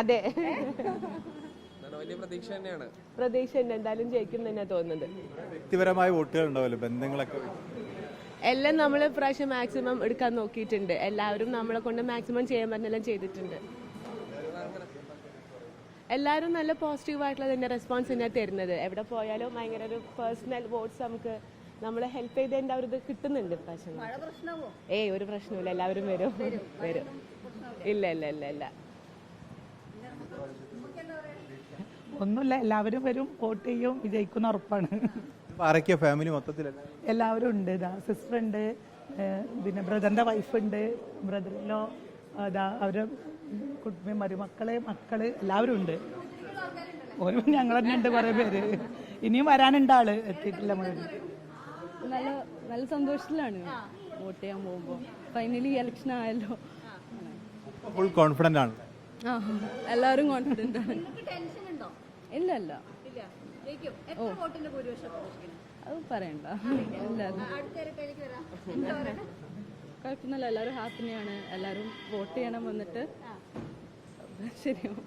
അതെ. പ്രതീക്ഷ ഉണ്ട് എന്തായാലും ജയിക്കും തന്നെ തോന്നുന്നത്. വ്യക്തിപരമായ വോട്ടുകൾ ഉണ്ടാവല്ലോ ബന്ധങ്ങളൊക്കെ. എല്ലാം നമ്മൾ പ്രാവശ്യം മാക്സിമം എടുക്കാൻ നോക്കിയിട്ടുണ്ട്. എല്ലാവരും നമ്മളെ കൊണ്ട് മാക്സിമം ചെയ്യാൻ പറ്റുന്നെല്ലാം ചെയ്തിട്ടുണ്ട്. എല്ലാവരും നല്ല പോസിറ്റീവ് ആയിട്ടുള്ള തന്നെ റെസ്പോൺസ് തന്നെയാണ് തരുന്നത്. എവിടെ പോയാലും ഭയങ്കര ഒരു പേഴ്സണൽ വോട്ട്സ് നമുക്ക് നമ്മളെ ഹെൽപ്പ് ചെയ്തതിന്റെ ഒരു ഇത് കിട്ടുന്നുണ്ട് പ്രാവശ്യം ഏയ് ഒരു പ്രശ്നമില്ല എല്ലാവരും വരും. വരും. ഇല്ല ഇല്ല ഇല്ല ഇല്ല. ഒന്നുമില്ല എല്ലാവരും വരും വോട്ട് ചെയ്യും വിജയിക്കുന്ന ഉറപ്പാണ്. ആരൊക്കെയാ ഫാമിലി മൊത്തത്തിൽ എല്ലാവരും ഉണ്ട്. ഇതാ സിസ്റ്റർ ഉണ്ട് പിന്നെ ബ്രദറിന്റെ വൈഫ് ഉണ്ട് ബ്രദറിലോ അതാ അവരുടെ കുടുംബം മരുമക്കൾ മക്കൾ എല്ലാവരും ഉണ്ട്. ഒരു ഞങ്ങൾ തന്നെ ഉണ്ട് കുറെ പേര്. ഇനിയും വരാനുണ്ട് ആൾ എത്തിയിട്ടില്ല നമ്മൾ നല്ല നല്ല സന്തോഷത്തിലാണ് വോട്ട് ചെയ്യാൻ പോകുമ്പോൾ ഫൈനലി ഇലക്ഷൻ ആയല്ലോ. ഫുൾ കോൺഫിഡന്റ് ആണ്. ആ എല്ലാവരും കോൺഫിഡന്റ് ആണ്. ടെൻഷൻ ഉണ്ടോ? ഇല്ല ഇല്ല. അത് പറയണ്ട? കുഴപ്പമൊന്നുമില്ല. എല്ലാവരും ഹാപ്പിനെയാണ് എല്ലാവരും വോട്ട് ചെയ്യണം വന്നിട്ട്. ശരിയാവും.